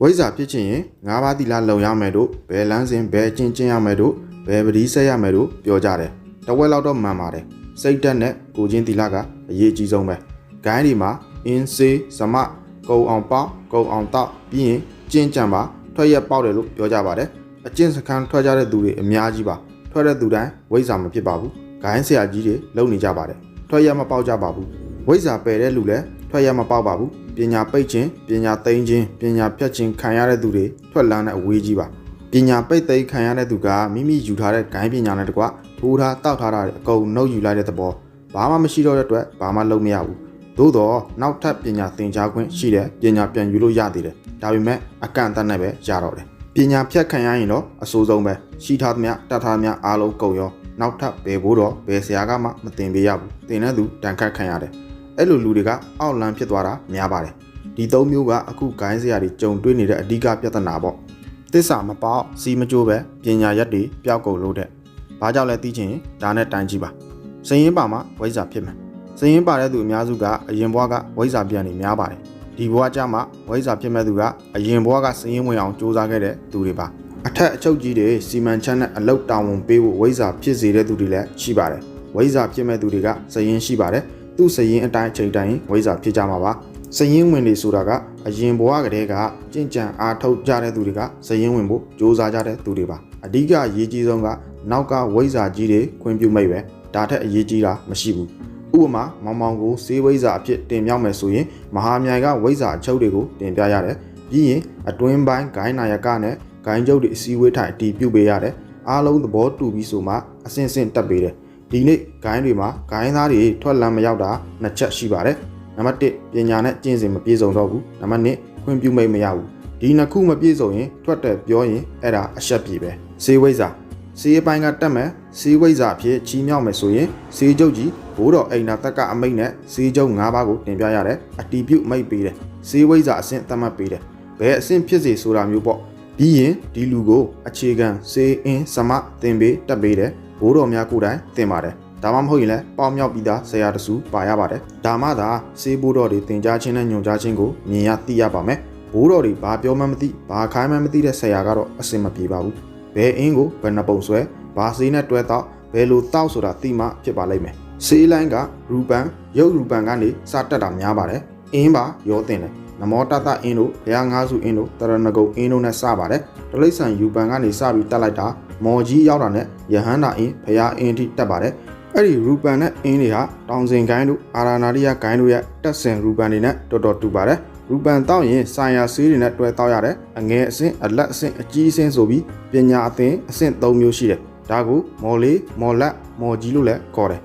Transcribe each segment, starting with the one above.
ဝိဇ္ဇာဖြစ်ချင်ရင်၅ပါးသီလလုံရမယ်တို့ဘယ်လန်းစဉ်ဘယ်အချင်းချင်းရမယ်တို့ဘယ်ပတိဆက်ရမယ်တို့ပြောကြတယ်တဝက်လောက်တော့မှန်ပါတယ်စိတ်တက်နဲ့ကိုချင်းသီလကအရေးကြီးဆုံးပဲဂိုင်းဒီမှာအင်းစေးစမကုံအောင်ပေါက်ကုံအောင်တောက်ပြီးရင်ကျင့်ကြံပါထွက်ရက်ပေါက်တယ်လို့ပြောကြပါတယ်အကျင့်စခန်းထွက်ကြတဲ့သူတွေအများကြီးပါထွက်တဲ့သူတိုင်းဝိဇ္ဇာမဖြစ်ပါဘူးဂိုင်းဆရာကြီးတွေလုံနေကြပါတယ်ထွက်ရက်မပေါက်ကြပါဘူးဝိဇ္ဇာပယ်တဲ့လူလည်းထွက်ရက်မပေါက်ပါဘူး ပညာပိတ်ခြင်းပညာသိမ်းခြင်းပညာဖြတ်ခြင်းခံရတဲ့သူတွေထွက်လန်းတဲ့အဝေးကြီးပါပညာပိတ်သိမ်းခံရတဲ့သူကမိမိယူထားတဲ့ဂိုင်းပညာနဲ့တကွထိုးထားတောက်ထားတာတွေအကုန်နှုတ်ယူလိုက်တဲ့သဘောဘာမှမရှိတော့တဲ့အတွက်ဘာမှလုပ်မရဘူးသို့တော့နောက်ထပ်ပညာသင်ကြားခွင့်ရှိတဲ့ပညာပြန်ယူလို့ရသေးတယ်ဒါပေမဲ့အကန့်အသတ်နဲ့ပဲရတော့တယ်ပညာဖြတ်ခံရရင်တော့အဆိုးဆုံးပဲရှိထားသမျှတတ်ထားသမျှအားလုံးကုန်ရောနောက်ထပ်ဘယ်ဘိုးတော့ဘယ်ဆရာကမှမသင်ပေးရဘူးသင်တဲ့သူတန်ခတ်ခံရတယ် အဲ့လိုလူတွေကအောက်လန်းဖြစ်သွားတာများပါတယ်ဒီသုံးမျိုးကအခုဂိုင်းဆရာတွေကြုံတွေ့နေတဲ့အဓိကပြဿနာပေါ့သစ္စာမပေါက်စီမကြိုးပဲပညာရက်တွေပျောက်ကုန်လို့တဲ့ဘာကြောင့်လဲသိချင်ရင်ဒါနဲ့တိုင်ကြည့်ပါစရင်ပါမှာဝိဇ္ဇာဖြစ်မယ်စရင်ပါတဲ့သူအများစုကအရင်ဘဝကဝိဇ္ဇာပြန်နေများပါတယ်ဒီဘဝကြမှာဝိဇ္ဇာဖြစ်မဲ့သူကအရင်ဘဝကစရင်ဝင်အောင်စူးစမ်းခဲ့တဲ့သူတွေပါအထက်အချုပ်ကြီးတွေစီမံချက်နဲ့အလုတ်တောင်းဝန်ပေးဖို့ဝိဇ္ဇာဖြစ်စေတဲ့သူတွေလည်းရှိပါတယ်ဝိဇ္ဇာဖြစ်မဲ့သူတွေကစရင်ရှိပါတယ် သူ့စရင်အတိုင်းအချိန်တိုင်းဝိဇ္ဇာဖြစ်ကြမှာပါစရင်ဝင်တွေဆိုတာကအရင်ဘဝကတည်းကကြင်ကြံအားထုတ်ကြတဲ့သူတွေကစရင်ဝင်ဖို့စ조사ကြတဲ့သူတွေပါအဓိကအရေးကြီးဆုံးကနောက်ကဝိဇ္ဇာကြီးတွေခွင့်ပြုမိတ်ပဲဒါထက်အရေးကြီးတာမရှိဘူးဥပမာမောင်မောင်ကိုစေးဝိဇ္ဇာအဖြစ်တင်မြောက်မယ်ဆိုရင်မဟာမြိုင်ကဝိဇ္ဇာအချုပ်တွေကိုတင်ပြရတယ်ပြီးရင်အတွင်းပိုင်းဂိုင်းနာယကနဲ့ဂိုင်းကျုပ်တွေအစည်းအဝေးထိုင်အတီးပြုတ်ပေးရတယ်အားလုံးသဘောတူပြီးဆိုမှအစင်စင်တက်ပေးတယ် ဒီနေ့ဂိုင်းတွေမှာဂိုင်းသားတွေထွက်လန်းမရောက်တာနှစ်ချက်ရှိပါတယ်နံပါတ်1ပညာနဲ့ကျင့်စဉ်မပြည့်စုံတော့ဘူးနံပါတ်2ခွင့်ပြုမိတ်မရဘူးဒီနှစ်ခုမပြည့်စုံရင်ထွက်တယ်ပြောရင်အဲ့ဒါအရှက်ပြေပဲစေးဝိဇ္ဇာစေးပိုင်းကတက်မယ်စေးဝိဇ္ဇာအဖြစ်ချီးမြှောက်မယ်ဆိုရင်စေးကျုပ်ကြီးဘိုးတော်အိမ်နာတက်ကအမိတ်နဲ့စေးကျုပ်၅ပါးကိုတင်ပြရတယ်အတီးပြုတ်မိတ်ပေးတယ်စေးဝိဇ္ဇာအဆင့်သတ်မှတ်ပေးတယ်ဘယ်အဆင့်ဖြစ်စေဆိုတာမျိုးပေါ့ပြီးရင်ဒီလူကိုအခြေခံစေးအင်းစမတင်ပေးတက်ပေးတယ် ဘိုးတော်များကိုယ်တိုင်တင်ပါတယ်ဒါမှမဟုတ်ရင်လည်းပေါင်းမြောက်ပြီးသားဆရာတစုပါရပါတယ်ဒါမှသာစေးဘိုးတော်တွေတင်ကြားခြင်းနဲ့ညွှန်ကြားခြင်းကိုမြင်ရသိရပါမယ်ဘိုးတော်တွေဘာပြောမှမသိဘာခိုင်းမှမသိတဲ့ဆရာကတော့အစင်မပြေပါဘူးဘယ်အင်းကိုဘယ်နှပုံဆွဲဘာစေးနဲ့တွဲတော့ဘယ်လိုတောက်ဆိုတာသိမှဖြစ်ပါလိမ့်မယ်စေးလိုင်းကရူပန်ရုပ်ရူပန်ကနေစတက်တာများပါတယ်အင်းပါရောတင်တယ်နမောတတအင်းတို့ဘုရားငါးစုအင်းတို့တရဏဂုံအင်းတို့နဲ့စပါတယ်တလိษံယူပန်ကနေစပြီးတက်လိုက်တာ မော်ကြီးရောက်တာနဲ့ယဟန္တာအင်းဘုရားအင်းထိတက်ပါတယ်အဲ့ဒီရူပန်နဲ့အင်းတွေဟာတောင်စင်ကိုင်းတို့အာရနာရိယကိုင်းတို့ရဲ့တက်စင်ရူပန်တွေနဲ့တော်တော်တူပါတယ်ရူပန်တောက်ရင်ဆိုင်ရာဆေးတွေနဲ့တွဲတောက်ရတယ်အငယ်အဆင့်အလက်အဆင့်အကြီးအဆင့်ဆိုပြီးပညာအသင်အဆင့်၃မျိုးရှိတယ်ဒါကိုမော်လေးမော်လက်မော်ကြီးလို့လည်းခေါ်တယ်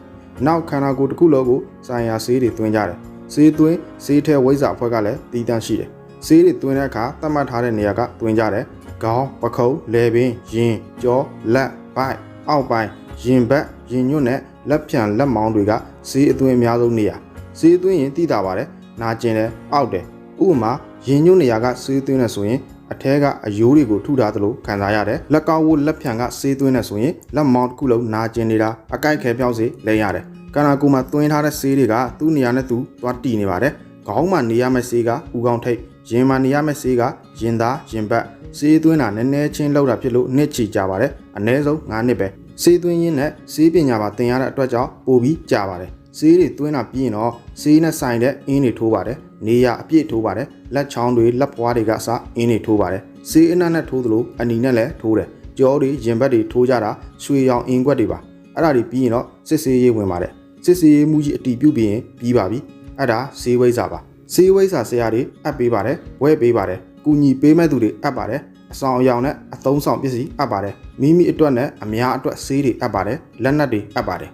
နောက်ခန္ဓာကိုယ်တစ်ခုလုံးကိုဆိုင်ရာဆေးတွေတွင်းကြတယ်ဆေးသွင်းဆေးထဲဝိဇ္ဇာအဖွဲ့ကလည်းတည်တံ့ရှိတယ်ဆေးတွေတွင်းတဲ့အခါသတ်မှတ်ထားတဲ့နေရာကတွင်းကြတယ် ခေါင်းပခုံးလယ်ပင်ရင်ကြောလက်ပိုက်အောက်ပိုင်းရင်ဘက်ရင်ညွတ်နဲ့လက်ဖြံလက်မောင်းတွေကဆေးအသွင်းအများဆုံးနေရာဆေးသွင်းရင်တိတာပါတယ်နာကျင်တယ်အောက်တယ်ဥပမာရင်ညွတ်နေရာကဆေးသွင်းနေဆိုရင်အထဲကအယိုးတွေကိုထုထားသလိုခံစားရတယ်လက်ကောက်ဝတ်လက်ဖြံကဆေးသွင်းနေဆိုရင်လက်မောင်းတစ်ခုလုံးနာကျင်နေတာအကိုက်ခဲပြောင်းစေလဲရတယ်ကနာကူမှာသွင်းထားတဲ့ဆေးတွေကသူ့နေရာနဲ့သူသွားတီနေပါတယ်ခေါင်းမှာနေရမယ့်ဆေးကဥကောင်းထိတ် ရင်မှာနေရမယ့်ဆေးကရင်သားရင်ဘတ်ဆေးသွင်းတာနည်းနည်းချင်းလောက်တာဖြစ်လို့နှစ်ချီကြပါတယ်အနည်းဆုံး9နှစ်ပဲဆေးသွင်းရင်းနဲ့ဆေးပညာပါသင်ရတဲ့အတွက်ကြောင့်ပိုပြီးကြာပါတယ်ဆေးတွေသွင်းတာပြီးရင်တော့ဆေးနဲ့ဆိုင်တဲ့အင်းတွေထိုးပါတယ်နေရအပြည့်ထိုးပါတယ်လက်ချောင်းတွေလက်ဖွားတွေကအစအင်းတွေထိုးပါတယ်ဆေးအနက်နဲ့ထိုးသလိုအနီနဲ့လည်းထိုးတယ်ကြောတွေရင်ဘတ်တွေထိုးကြတာရွှေရောင်အင်းကွက်တွေပါအဲ့ဒါတွေပြီးရင်တော့စစ်ဆေးရေးဝင်ပါတယ်စစ်ဆေးရေးမှုကြီးအတီးပြုတ်ပြီးရင်ပြီးပါပြီအဲ့ဒါဆေးဝိဇ္ဇာပါ ဆေးဝိဇ္ဇာဆရာတွေအပ်ပေးပါတယ်ဝဲပေးပါတယ်ကူညီပေးမဲ့သူတွေအပ်ပါတယ်အဆောင်အယောင်နဲ့အသုံးဆောင်ပစ္စည်းအပ်ပါတယ်မိမိအတွက်နဲ့အများအတွက်ဆေးတွေအပ်ပါတယ်လက်နက်တွေအပ်ပါတယ်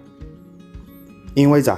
အင်းဝိဇ္ဇာ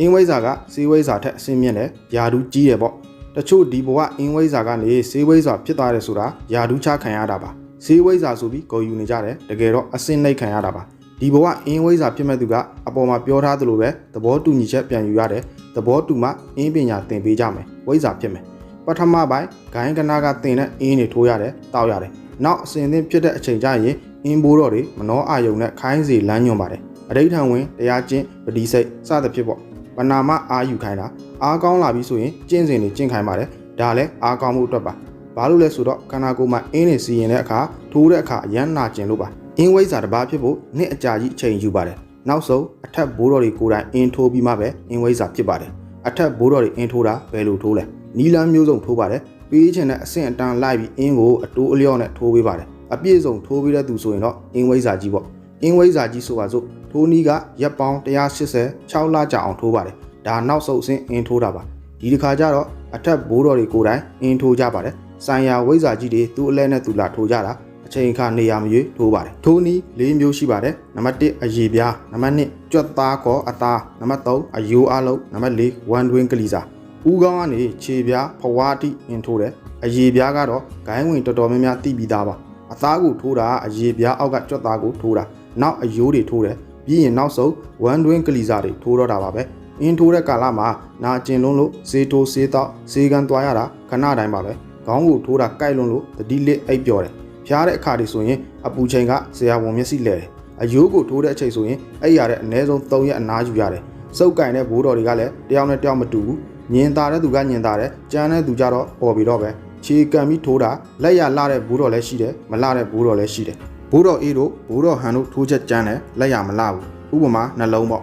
အင်းဝိဇ္ဇာကဆေးဝိဇ္ဇာထက်အဆင့်မြင့်တယ်ယာဒူးကြီးတယ်ပေါ့တချို့ဒီဘဝအင်းဝိဇ္ဇာကနေဆေးဝိဇ္ဇာဖြစ်သွားတယ်ဆိုတာယာဒူးချခံရတာပါဆေးဝိဇ္ဇာဆိုပြီးဂုံယူနေကြတယ်တကယ်တော့အဆင့်နှိတ်ခံရတာပါဒီဘဝအင်းဝိဇ္ဇာဖြစ်မဲ့သူကအပေါ်မှာပြောထားသလိုပဲသဘောတူညီချက်ပြန်ယူရတယ် သဘောတူမှအင်းပညာသင်ပေးကြမယ်ဝိဇ္ဇာဖြစ်မယ်ပထမပိုင်းဂိုင်းကနာကသင်တဲ့အင်းတွေထိုးရတယ်တောက်ရတယ်နောက်အစဉ်သင်းဖြစ်တဲ့အချိန်ကျရင်အင်းဘိုးတော်တွေမနှောအာယုံနဲ့ခိုင်းစီလမ်းညွန်ပါတယ်အဋိဌံဝင်တရားကျင့်ပတိစိတ်စသဖြင့်ပေါ့ပနာမအာယူခိုင်းတာအားကောင်းလာပြီဆိုရင်ကျင့်စဉ်တွေကျင့်ခိုင်းပါတယ်ဒါလည်းအားကောင်းမှုအတွက်ပါဘာလို့လဲဆိုတော့ခန္ဓာကိုယ်မှာအင်းနေစီရင်တဲ့အခါထိုးတဲ့အခါအရမ်းနာကျင်လို့ပါအင်းဝိဇ္ဇာတစ်ပါးဖြစ်ဖို့နှစ်အကြာကြီးအချိန်ယူပါတယ် နောက်ဆုံးအထက်ဘိုးတော်တွေကိုယ်တိုင်အင်းထိုးပြီးမှပဲအင်းဝိဇ္ဇာဖြစ်ပါတယ်အထက်ဘိုးတော်တွေအင်းထိုးတာဘယ်လိုထိုးလဲနီလန်းမျိုးစုံထိုးပါတယ်ပေးချင်တဲ့အဆင့်အတန်းလိုက်ပြီးအင်းကိုအတိုးအလျော့နဲ့ထိုးပေးပါတယ်အပြည့်စုံထိုးပေးတဲ့သူဆိုရင်တော့အင်းဝိဇ္ဇာကြီးပေါ့အင်းဝိဇ္ဇာကြီးဆိုပါစို့ထိုးနီးကရက်ပေါင်း180 6လကြာအောင်ထိုးပါတယ်ဒါနောက်ဆုံးအဆင့်အင်းထိုးတာပါဒီတစ်ခါကျတော့အထက်ဘိုးတော်တွေကိုယ်တိုင်အင်းထိုးကြပါတယ်ဆိုင်ရာဝိဇ္ဇာကြီးတွေသူ့အလဲနဲ့သူလာထိုးကြတာ အချိန်အခါနေရာမရွေးထိုးပါတယ်ထိုးနီး၄မျိုးရှိပါတယ်နံပါတ်1အရေပြားနံပါတ်2ကြွက်သားခေါ်အသားနံပါတ်3အယိုးအလုံးနံပါတ်4ဝမ်တွင်းကလီစာဦးကောင်းကနေခြေပြားဖွားတိအင်းထိုးတယ်အရေပြားကတော့ဂိုင်းဝင်တော်တော်များများတိပြီးသားပါအသားကိုထိုးတာအရေပြားအောက်ကကြွက်သားကိုထိုးတာနောက်အယိုးတွေထိုးတယ်ပြီးရင်နောက်ဆုံးဝမ်တွင်းကလီစာတွေထိုးတော့တာပါပဲအင်းထိုးတဲ့ကာလမှာနာကျင်လွန်းလို့စေးထိုးစေးတော့စေးကန်သွားရတာခဏတိုင်းပါပဲခေါင်းကိုထိုးတာကြိုက်လွန်းလို့တတိလစ်အိပ်ပျော်တယ် ဖျားတဲ့အခါတွေဆိုရင်အပူချိန်ကဆရာဝန်မျက်စိလဲတယ်အယိုးကိုထိုးတဲ့အချိန်ဆိုရင်အဲ့ရတဲ့အနည်းဆုံး3ရက်အနားယူရတယ်စုပ်ကင်တဲ့ဘိုးတော်တွေကလည်းတယောက်နဲ့တယောက်မတူဘူးညင်တာတဲ့သူကညင်တာတယ်ကြမ်းတဲ့သူကြတော့ပေါ်ပြီးတော့ပဲခြေကံပြီးထိုးတာလက်ရလာတဲ့ဘိုးတော်လည်းရှိတယ်မလာတဲ့ဘိုးတော်လည်းရှိတယ်ဘိုးတော်အေးတို့ဘိုးတော်ဟန်တို့ထိုးချက်ကြမ်းတယ်လက်ရမလာဘူးဥပမာနှလုံးပေါ့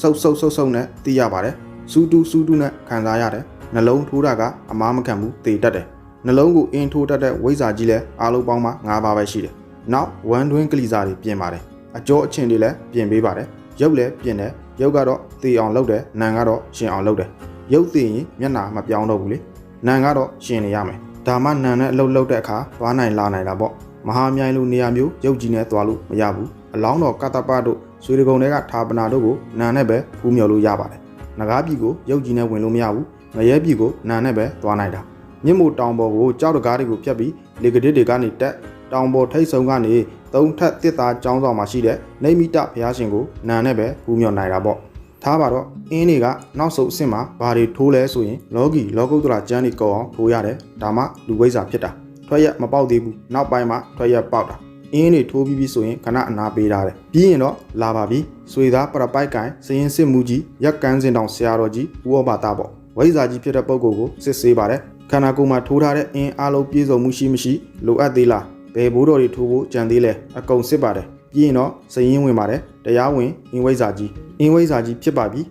ဆုပ်ဆုပ်ဆုပ်ဆုပ်နဲ့သိရပါတယ်စူးတူးစူးတူးနဲ့ခံစားရတယ်နှလုံးထိုးတာကအမားမခံဘူးတေတတ်တယ် နှလုံးကိုအင်းထိုးတတ်တဲ့ဝိဇ္ဇာကြီးလည်းအားလုံးပေါင်းမှ၅ပါးပဲရှိတယ်နောက်ဝမ်တွင်းကလီစာတွေပြင်ပါတယ်အကျော်အချင်းတွေလည်းပြင်ပေးပါတယ်ရုပ်လည်းပြင်တယ်ရုပ်ကတော့သေအောင်လုပ်တယ်နံကတော့ရှင်အောင်လုပ်တယ်ရုပ်သေရင်မျက်နှာမပြောင်းတော့ဘူးလေနံကတော့ရှင်နေရမယ်ဒါမှနံနဲ့အလုပ်လုပ်တဲ့အခါသွားနိုင်လာနိုင်တာပေါ့မဟာမြိုင်လိုနေရာမျိုးရုပ်ကြီးနဲ့သွားလို့မရဘူးအလောင်းတော်ကတ္တပတို့ဆွေတကုံတွေကဌာပနာတို့ကိုနံနဲ့ပဲဖူးမြော်လို့ရပါတယ်ငကားပြည်ကိုရုပ်ကြီးနဲ့ဝင်လို့မရဘူးငရဲပြည်ကိုနံနဲ့ပဲသွားနိုင်တာ မြင့်မို့တောင်ပေါ်ကိုကြောက်တကားတွေကိုဖြတ်ပြီးလေကဒစ်တွေကနေတက်တောင်ပေါ်ထိတ်ဆုံးကနေသုံးထပ်တစ်သားကျောင်းဆောင်မှာရှိတဲ့နေမိတဘုရားရှင်ကိုနာနဲ့ပဲပူမြော်နိုင်တာပေါ့ထားပါတော့အင်းတွေကနောက်ဆုံးအဆင့်မှာဘာတွေထိုးလဲဆိုရင်လောကီလောကုတ္တရာကျမ်းတွေကောအောင်ထိုးရတယ်ဒါမှလူဝိဇ္ဇာဖြစ်တာထွက်ရက်မပေါက်သေးဘူးနောက်ပိုင်းမှာထွက်ရက်ပေါက်တာအင်းတွေထိုးပြီးပြီဆိုရင်ခဏအနာပေးထားတယ်ပြီးရင်တော့လာပါပြီဆွေသားပရပိုက်ကန်စရင်စစ်မှုကြီးရက်ကန်းစင်တောင်ဆရာတော်ကြီးဦးဩဘာတာပေါ့ဝိဇ္ဇာကြီးဖြစ်တဲ့ပုဂ္ဂိုလ်ကိုစစ်ဆေးပါတယ် ခန္ဓာကိုယ်မှာထိုးထားတဲ့အင်းအလုံးပြည့်စုံမှုရှိမရှိလိုအပ်သေးလားဘယ်ဘိုးတော်တွေထိုးဖို့ကြံသေးလဲအကုန်စစ်ပါတယ်ပြီးရင်တော့စရင်ဝင်ပါတယ်တရားဝင်အင်းဝိဇ္ဇာကြီးအင်းဝိဇ္ဇာကြီးဖြစ်ပါပြီ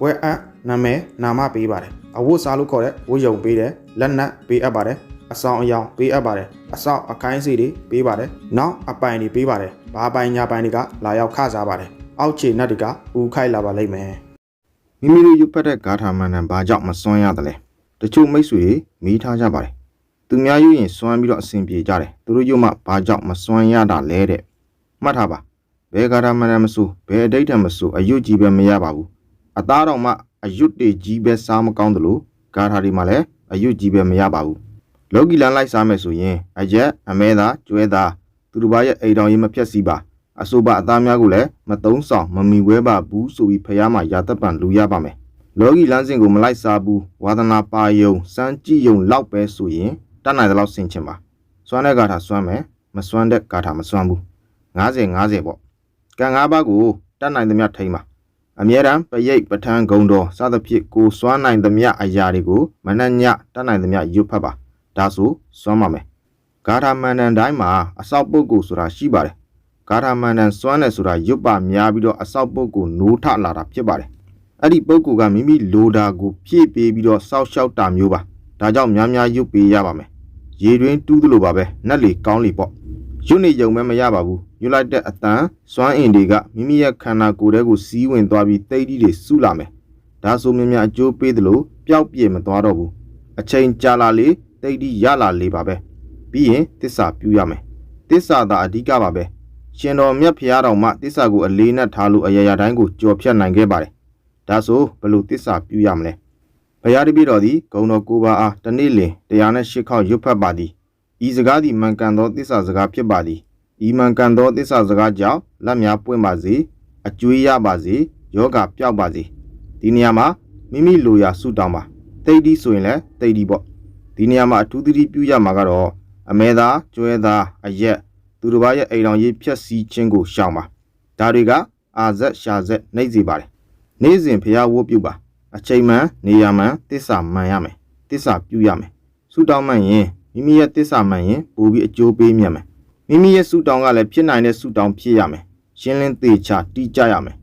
ဘွဲအပ်နာမည်နာမပေးပါတယ်အဝတ်စားလို့ခေါ်တဲ့ဝတ်ယုံပေးတယ်လက်နက်ပေးအပ်ပါတယ်အဆောင်အယောင်ပေးအပ်ပါတယ်အဆောက်အခိုင်းစီတွေပေးပါတယ်နောက်အပိုင်တွေပေးပါတယ်ဘာပိုင်ညာပိုင်တွေကလာရောက်ခစားပါတယ်အောက်ခြေနတ်တွေကဦးခိုက်လာပါလိမ့်မယ်မိမိတို့ရွတ်ဖတ်တဲ့ဂါထာမန္တန်ဘာကြောင့်မစွန့်ရသလဲ တချို့မိတ်ဆွေတွေမိထားကြပါတယ်သူများရွရင်စွန့်ပြီးတော့အဆင်ပြေကြတယ်သူတို့ရွမှဘာကြောင့်မစွန့်ရတာလဲတဲ့မှတ်ထားပါဘယ်ဂါထာမန္တန်မဆိုဘယ်အတိတ်တမဆိုအယွတ်ကြီးပဲမရပါဘူးအသားတော်မှအယွတ်တွေကြီးပဲစားမကောင်းသလိုဂါထာတွေမှလည်းအယွတ်ကြီးပဲမရပါဘူးလောကီလန်လိုက်စားမယ်ဆိုရင်အရက်အမဲသားကျွဲသားသူတို့ဘာရဲ့အိမ်တော်ရေးမဖြက်စီးပါအဆိုပါအသားများကိုလည်းမသုံးဆောင်မမီဝဲပါဘူးဆိုပြီးဖះမှာရာသက်ပံလူရပါမယ် လောကီလမ်းစဉ်ကိုမလိုက်စားဘူးဝါသနာပါယုံစမ်းကြည့်ယုံလောက်ပဲဆိုရင်တတ်နိုင်တဲ့လောက်ဆင်ချင်ပါစွမ်းတဲ့ဂါထာစွမ်းမယ်မစွမ်းတဲ့ဂါထာမစွမ်းဘူး90 90ပေါ့ကံ၅ပါးကိုတတ်နိုင်သမျှထိမ့်ပါအမြဲတမ်းပရိတ်ပဋ္ဌာန်းဂုံတော်စသဖြင့်ကိုစွမ်းနိုင်သမျှအရာတွေကိုမနှက်ညတတ်နိုင်သမျှရွတ်ဖတ်ပါဒါဆိုစွမ်းပါမယ်ဂါထာမန္တန်တိုင်းမှာအဆောက်ပုဂ္ဂိုလ်ဆိုတာရှိပါတယ်ဂါထာမန္တန်စွမ်းတယ်ဆိုတာရွတ်ပါများပြီးတော့အဆောက်ပုဂ္ဂိုလ်နိုးထလာတာဖြစ်ပါတယ် အဲ့ဒီပုဂ္ဂိုလ်ကမိမိလိုတာကိုဖြည့်ပေးပြီးတော့စောက်ရှောက်တာမျိုးပါဒါကြောင့်များများရွတ်ပေးရပါမယ်ရေတွင်းတူးသလိုပါပဲနက်လေကောင်းလေပေါ့ရွတ်နေကြုံမဲမရပါဘူးရွတ်လိုက်တဲ့အတန်စွမ်းအင်တွေကမိမိရဲ့ခန္ဓာကိုယ်ထဲကိုစီးဝင်သွားပြီးတိတ်တီးတွေစုလာမယ်ဒါဆိုမြင်မြအကျိုးပေးသလိုပျောက်ပြည့်မသွားတော့ဘူးအချိန်ကြာလာလေတိတ်တီးရလာလေပါပဲပြီးရင်တစ္ဆာပြူရမယ်တစ္ဆာသာအဓိကပါပဲရှင်တော်မြတ်ဖရာတော်မှတစ္ဆာကိုအလေးနဲ့ထားလို့အရာရာတိုင်းကိုကြော်ဖြတ်နိုင်ခဲ့ပါတယ် ဒါဆိုဘယ်လိုတစ္ဆာပြူရမလဲဘုရားတပည့်တော်သည်ဂုံတော်ကိုပါအားတနေ့လင်တရားနဲ့ရှစ်ခေါက်ရွတ်ဖတ်ပါသည်ဤစကားသည်မှန်ကန်သောတစ္ဆာစကားဖြစ်ပါသည်ဤမှန်ကန်သောတစ္ဆာစကားကြောင့်လက်များပွင့်ပါစေအကျွေးရပါစေယောဂပျောက်ပါစေဒီနေရာမှာမိမိလိုရာဆုတောင်းပါတိတ်ဒီဆိုရင်လည်းတိတ်ဒီပေါ့ဒီနေရာမှာအထူးသတိပြုရမှာကတော့အမဲသားကျွဲသားအရက်သူတစ်ပါးရဲ့အိမ်တော်ရေးဖြက်စီးခြင်းကိုရှောင်ပါဒါတွေကအာဇက်ရှာဇက်နှိမ့်စေပါတယ် နေ့စဉ်ဖျားဝတ်ပြုပါအချိန်မှန်နေရာမှန်တစ္ဆာမှန်ရမယ်တစ္ဆာပြုရမယ်ဆုတောင်းမှန်ရင်မိမိမိရဲ့တစ္ဆာမှန်ရင်ပိုပြီးအကျိုးပေးမြတ်မယ်မိမိရဲ့ဆူတောင်းကလည်းဖြစ်နိုင်တဲ့ဆူတောင်းဖြစ်ရမယ်ရှင်းလင်းသေးချာတိကျရမယ်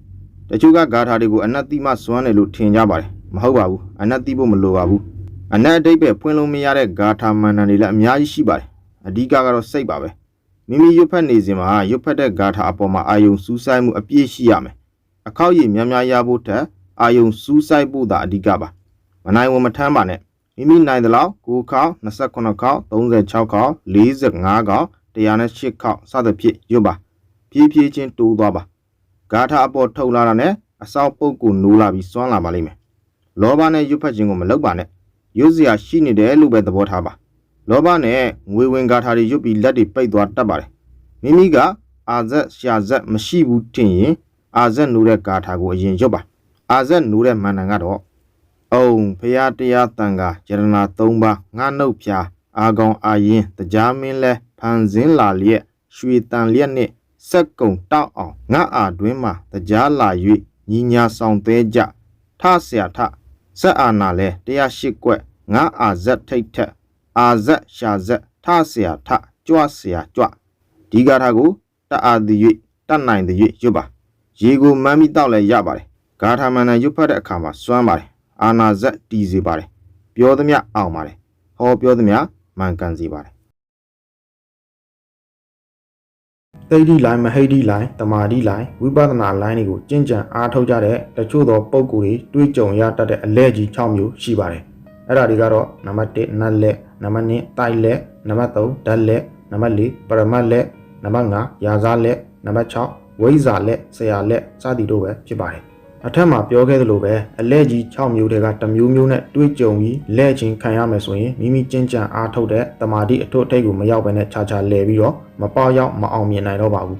တချို့ကဂါထာတွေကိုအနတ္တိမစွမ်းတယ်လို့ထင်ကြပါတယ်မဟုတ်ပါဘူးအနတ္တိဖို့မလိုပါဘူးအနတ်အတိတ်ပဲဖွင့်လို့မရတဲ့ဂါထာမန္တန်တွေလည်းအများကြီးရှိပါတယ်အဓိကကတော့စိတ်ပါပဲမိမိရွတ်ဖက်နေစဉ်မှာရွတ်ဖက်တဲ့ဂါထာအပေါ်မှာအာယုံစူးစိုက်မှုအပြည့်ရှိရမယ် အခောက်ရည်များများရဖို့ထက်အာယုံစူးစိုက်ဖို့သာအဓိကပါမနိုင်ဝင်မထမ်းပါနဲ့မိမိနိုင်သလောက်9ခေါက်29ခေါက်36ခေါက်45ခေါက်108ခေါက်စသဖြင့်ရွတ်ပါဖြည်းဖြည်းချင်းတိုးသွားပါဂါထာအပေါ်ထုတ်လာတာနဲ့အစောက်ပုတ်ကိုနိုးလာပြီးစွမ်းလာပါလိမ့်မယ်လောဘနဲ့ရွတ်ဖက်ခြင်းကိုမလုပ်ပါနဲ့ရွတ်စရာရှိနေတယ်လို့ပဲသဘောထားပါလောဘနဲ့ငွေဝင်ဂါထာတွေရွတ်ပြီးလက်တွေပိတ်သွားတတ်ပါတယ်မိမိကအာဇက်ရှာဇက်မရှိဘူးထင်ရင် အာဇက်နိုးတဲ့ဂါထာကိုအရင်ရွတ်ပါအာဇက်နိုးတဲ့မန္တန်ကတော့အုံဖရာတရားတန်ခါယရနာ၃ပါးငါနှုတ်ဖြာအာကောင်အာရင်တရားမင်းလဲဖန်စင်းလာလျက်ရွှေတန်လျက်နှင့်စက်ကုံတောက်အောင်ငါအာတွင်မှတရားလာ၍ညီညာဆောင်သေးကြထဆရာထဆက်အာနာလဲတရားရှိကွက်ငါအာဇက်ထိတ်ထက်အာဇက်ရှာဇက်ထဆရာထကြွဆရာကြွဒီဂါထာကိုတအားသည်၍တတ်နိုင်သည်၍ရွတ်ပါ ရေကိုမမ်းမိတောက်လဲရပါတယ်ဂါထာမန္တန်ရွတ်ဖတ်တဲ့အခါမှာစွမ်းပါတယ်အာနာဇက်တီးစေပါတယ်ပြောသမျှအောင်ပါတယ်ဟောပြောသမျှမှန်ကန်စေပါတယ်သိတိလိုင်းမဟိတိလိုင်းတမာတိလိုင်းဝိပဿနာလိုင်းတွေကိုကျင့်ကြံအားထုတ်ကြတဲ့တချို့သောပုံကိုယ်တွေတွေးကြုံရတတ်တဲ့အလဲကြီး6မျိုးရှိပါတယ်အဲ့ဒါတွေကတော့နံပါတ်1နတ်လက်နံပါတ်2တိုက်လက်နံပါတ်3ဓာတ်လက်နံပါတ်4ပရမတ်လက်နံပါတ်5ယာဇာလက်နံပါတ်6 ဝိဇာလက်ဆရာလက်စသည်တို့ပဲဖြစ်ပါတယ်အထက်မှာပြောခဲ့သလိုပဲအလဲကြီး6မျိုးတွေကတစ်မျိုးမျိုးနဲ့တွေးကြုံပြီးလဲချင်းခံရမယ်ဆိုရင်မိမိကျင့်ကြံအားထုတ်တဲ့တမာတိအထွတ်အထိပ်ကိုမရောက်ဘဲနဲ့ခြားခြားလဲပြီးတော့မပေါရောက်မအောင်မြင်နိုင်တော့ပါဘူး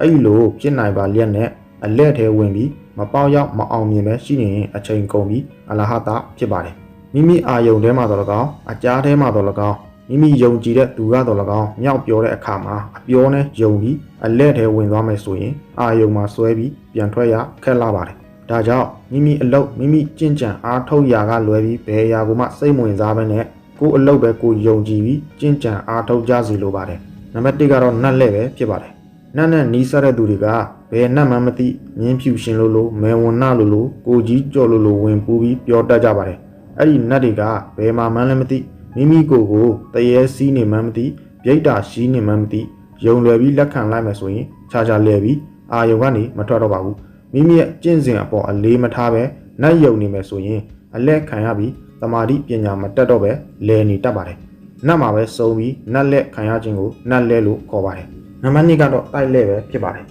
အဲ့ဒီလိုဖြစ်နိုင်ပါလျက်နဲ့အလဲထဲဝင်ပြီးမပေါရောက်မအောင်မြင်ပဲရှိနေရင်အချိန်ကုန်ပြီးအလဟတဖြစ်ပါတယ်မိမိအာယုံထဲမှာတော့လကောင်းအကြားထဲမှာတော့လကောင်း မိမိယုံကြည်တဲ့သူကတော့၎င်းမြောက်ပြောတဲ့အခါမှာအပြောနဲ့ယုံပြီးအလဲထဲဝင်သွားမယ်ဆိုရင်အာယုံမှာဆွဲပြီးပြန်ထွက်ရခက်လာပါတယ်ဒါကြောင့်မိမိအလုပ်မိမိကြင်ကြံအားထုတ်ရာကလွယ်ပြီးဘယ်ရာကိုမှစိတ်ဝင်စားဘဲနဲ့ကိုယ်အလုပ်ပဲကိုယ်ယုံကြည်ပြီးကြင်ကြံအားထုတ်ကြစီလိုပါတယ်နံပါတ်1ကတော့နတ်လက်ပဲဖြစ်ပါတယ်နတ်နဲ့နီးစပ်တဲ့သူတွေကဘယ်နတ်မှမသိမြင်းဖြူရှင်လို့လို့မဲဝနလို့လို့ကိုကြီးကြော်လို့လို့ဝင်ပူးပြီးပြောတတ်ကြပါတယ်အဲ့ဒီနတ်တွေကဘယ်မှာမှန်းလည်းမသိ မိမိကိုယ်ကိုတရေစီးနေမှန်းမသိမြိတ်တာရှိနေမှန်းမသိယုံလွယ်ပြီးလက်ခံလိုက်မယ်ဆိုရင်ခြားခြားလဲပြီးအာယုံကနေမထွက်တော့ပါဘူးမိမိရဲ့ကျင့်စဉ်အပေါ်အလေးမထားပဲနတ်ယုံနေမယ်ဆိုရင်အလက်ခံရပြီးတမာတိပညာမတက်တော့ပဲလဲနေတတ်ပါတယ်နတ်မှာပဲစုံပြီးနတ်လက်ခံရခြင်းကိုနတ်လဲလို့ခေါ်ပါတယ်နံပါတ်2ကတော့တိုက်လဲပဲဖြစ်ပါတယ်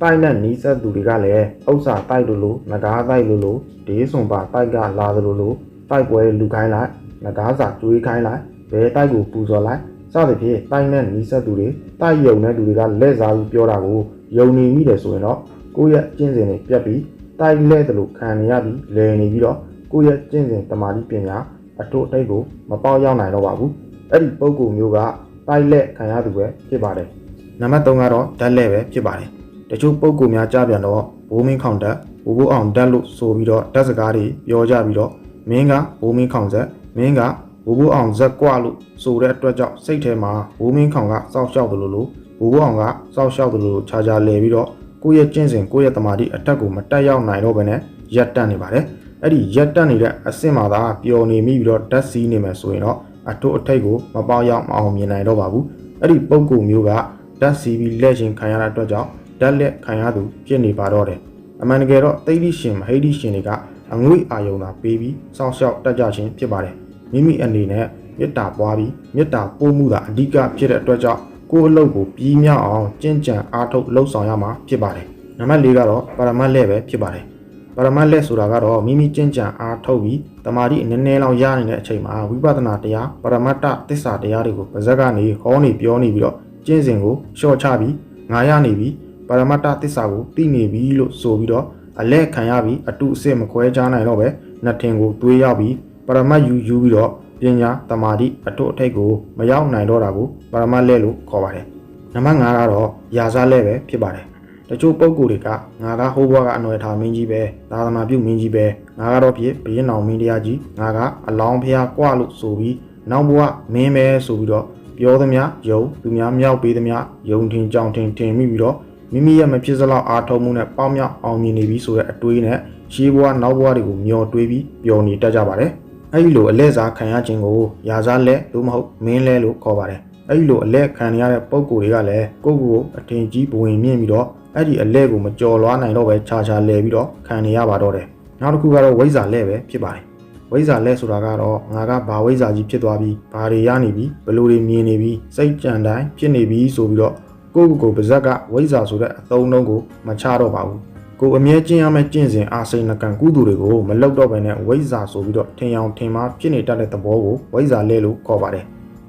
တိုက်နဲ့နီးစပ်သူတွေကလည်းဥစ္စာတိုက်လို့လို့ငကားတိုက်လို့လို့ဒေးစွန်ပါတိုက်ကလာသလိုလို့တိုက်ပွဲလူခိုင်းလိုက် ငကားစာကျွေးခိုင်းလိုက်ဘဲတိုက်ကိုပူဇော်လိုက်စသဖြင့်တိုက်နဲ့နီးစပ်သူတွေတိုက်ယုံတဲ့သူတွေကလက်စားပြီးပြောတာကိုယုံနေမိတယ်ဆိုရင်တော့ကိုယ့်ရဲ့ကျင့်စဉ်တွေပြတ်ပြီးတိုက်လဲတယ်လို့ခံနေရပြီးလဲနေပြီးတော့ကိုယ့်ရဲ့ကျင့်စဉ်တမာတိပညာအထုအထိတ်ကိုမပေါက်ရောက်နိုင်တော့ပါဘူးအဲ့ဒီပုံကူမျိုးကတိုက်လက်ခံရသူပဲဖြစ်ပါတယ်နံပါတ်3ကတော့ဓာတ်လက်ပဲဖြစ်ပါတယ်တချို့ပုံကူများကြားပြန်တော့ဘိုးမင်းခေါင်တက်ဘိုးဘိုးအောင်တက်လို့ဆိုပြီးတော့ဓာတ်စကားတွေပြောကြပြီးတော့မင်းကဘိုးမင်းခေါင်ဆက် မင်းကဘိုးဘိုးအောင်ဇက်ကွလို့ဆိုတဲ့အတွက်ကြောင့်စိတ်ထဲမှာဘိုးမင်းခေါင်ကစောက်ရှောက်တယ်လို့လို့ဘိုးဘိုးအောင်ကစောက်ရှောက်တယ်လို့ခြားခြားလဲပြီးတော့ကိုယ့်ရဲ့ကျင့်စဉ်ကိုယ့်ရဲ့တမာတိအထက်ကိုမတက်ရောက်နိုင်တော့ဘဲနဲ့ရက်တက်နေပါတယ်အဲ့ဒီရက်တက်နေတဲ့အဆင့်မှာသာပျော်နေမိပြီးတော့ဓာတ်စီးနေမယ်ဆိုရင်တော့အထုအထိတ်ကိုမပေါရောက်မအောင်မြင်နိုင်တော့ပါဘူးအဲ့ဒီပုံကူမျိုးကဓာတ်စီးပြီးလက်ရှင်ခံရတဲ့အတွက်ကြောင့်ဓာတ်လက်ခံရသူဖြစ်နေပါတော့တယ်အမှန်တကယ်တော့သိတိရှင်မဟိတိရှင်တွေကအငွေ့အာယုံသာပေးပြီးစောင့်ရှောက်တက်ကြခြင်းဖြစ်ပါတယ် မိမိအနေနဲ့မေတ္တာပွားပြီးမေတ္တာပို့မှုသာအဓိကဖြစ်တဲ့အတွက်ကြောင့်ကိုယ်အလုပ်ကိုပြီးမြောက်အောင်ကြင်ကြံအားထုတ်လှုပ်ဆောင်ရမှာဖြစ်ပါတယ်နံပါတ်၄ကတော့ပါရမတ်လက်ပဲဖြစ်ပါတယ်ပါရမတ်လက်ဆိုတာကတော့မိမိကျင့်ကြံအားထုတ်ပြီးတမာတိနည်းနည်းလောက်ရနေတဲ့အချိန်မှာဝိပဿနာတရားပါရမတ္တသစ္စာတရားတွေကိုပါဇက်ကနေဟောနေပြောနေပြီးတော့ကျင့်စဉ်ကိုရှော့ချပြီးငါရနေပြီးပါရမတ္တသစ္စာကိုသိနေပြီလို့ဆိုပြီးတော့အလဲခံရပြီးအတုအစစ်မခွဲခြားနိုင်တော့ပဲနှစ်ထင်ကိုတွေးရောက်ပြီး ပါရမတ်ယူယူပြီးတော့ပညာတမာတိအထွတ်အထိပ်ကိုမရောက်နိုင်တော့တာကိုပါရမတ်လက်လို့ခေါ်ပါတယ်နံပါတ်5ကတော့ယာစားလက်ပဲဖြစ်ပါတယ်တချို့ပုံကိုယ်တွေကငါကဟိုးဘွားကအနွယ်ထားမင်းကြီးပဲသာသနာပြုမင်းကြီးပဲငါကတော့ဖြစ်ဘရင်အောင်မင်းတရားကြီးငါကအလောင်းဖျားကွလို့ဆိုပြီးနောက်ဘွားမင်းပဲဆိုပြီးတော့ပြောသမျှယုံသူများမြောက်ပေးသမျှယုံထင်ကြောင်ထင်ထင်မိပြီးတော့မိမိရဲ့မဖြစ်စလောက်အားထုတ်မှုနဲ့ပေါင်းမြောက်အောင်မြင်နေပြီဆိုတဲ့အတွေးနဲ့ရှေးဘဝနောက်ဘဝတွေကိုမျောတွေးပြီးပျော်နေတတ်ကြပါတယ် အဲ့ဒီလိုအလဲစားခံရခြင်းကိုယာစားလက်သို့မဟုတ်မင်းလဲလို့ခေါ်ပါတယ်အဲ့ဒီလိုအလဲခံရတဲ့ပုံကိုယ်တွေကလည်းကိုယ့်ကိုယ်ကိုအထင်ကြီးဘဝင်မြင့်ပြီးတော့အဲ့ဒီအလဲကိုမကြော်လွားနိုင်တော့ပဲခြာခြာလဲပြီးတော့ခံနေရပါတော့တယ်နောက်တစ်ခုကတော့ဝိဇ္ဇာလဲပဲဖြစ်ပါတယ်ဝိဇ္ဇာလက်ဆိုတာကတော့ငါကဘာဝိဇ္ဇာကြီးဖြစ်သွားပြီဘာတွေရနေပြီဘလို့တွေမြင်နေပြီစိတ်ကြံတိုင်းဖြစ်နေပြီဆိုပြီးတော့ကိုယ့်ကိုယ်ကိုပါဇက်ကဝိဇ္ဇာဆိုတဲ့အသုံးအနှုန်းကိုမချတော့ပါဘူး ကိုယ်အမြဲကျင့်ရမယ့်ကျင့်စဉ်အာစိန်နကံကုသိုလ်တွေကိုမလောက်တော့ဘဲနဲ့ဝိဇ္ဇာဆိုပြီးတော့ထင်အောင်ထင်မှားဖြစ်နေတတ်တဲ့သဘောကိုဝိဇ္ဇာလဲလို့ခေါ်ပါတယ်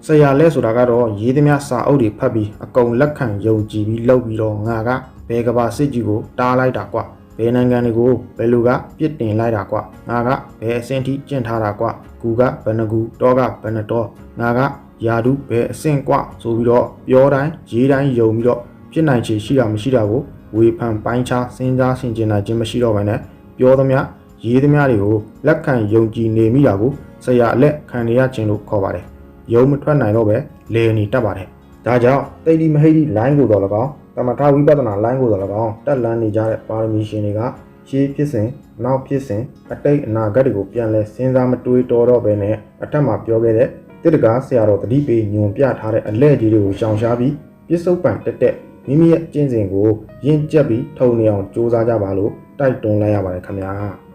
ဆရာလဲဆိုတာကတော့ရေးသမျှစာအုပ်တွေဖတ်ပြီးအကုန်လက်ခံယုံကြည်ပြီးလုပ်ပြီးတော့ငါကဘယ်ကဘာစစ်ကြီးကိုတားလိုက်တာကွာဘယ်နိုင်ငံတွေကိုဘယ်လူကပြစ်တင်လိုက်တာကွာငါကဘယ်အဆင့်ထိကျင့်ထားတာကွာကူကဘယ်နှကူတောကဘယ်နှတောငါကယာဒုဘယ်အဆင့်ကွာဆိုပြီးတော့ပြောတိုင်းရေးတိုင်းယုံပြီးတော့ဖြစ်နိုင်ချေရှိတာမရှိတာကို ဝေဖန်ပိုင်းခြားစဉ်းစားဆင်ခြင်နိုင်ခြင်းမရှိတော့ဘဲနဲ့ပြောသမျှရေးသမျှတွေကိုလက်ခံယုံကြည်နေမိတာကိုဆရာအလက်ခံရခြင်းလို့ခေါ်ပါတယ်ယုံမထွက်နိုင်တော့ပဲလေနေတတ်ပါတယ်ဒါကြောင့်တိတ်ဒီမဟိဒီလိုင်းကိုတော့၎င်းတမထဝိပဿနာလိုင်းကိုတော့၎င်းတက်လန်းနေကြတဲ့ပါရမီရှင်တွေကရှေးဖြစ်စဉ်နောက်ဖြစ်စဉ်အတိတ်အနာဂတ်တွေကိုပြန်လဲစဉ်းစားမတွေးတော်တော့ဘဲနဲ့အထက်မှာပြောခဲ့တဲ့တိတကားဆရာတော်တတိပေညွန်ပြထားတဲ့အလဲကြီးတွေကိုရှောင်ရှားပြီးပြစ္ဆုတ်ပံတက်တက် မိမိရဲ့အကျင့်စဉ်ကိုရင့်ကျက်ပြီးထုံနေအောင်စူးစမ်းကြပါလို့တိုက်တွန်းလိုက်ရပါတယ်ခင်ဗျာ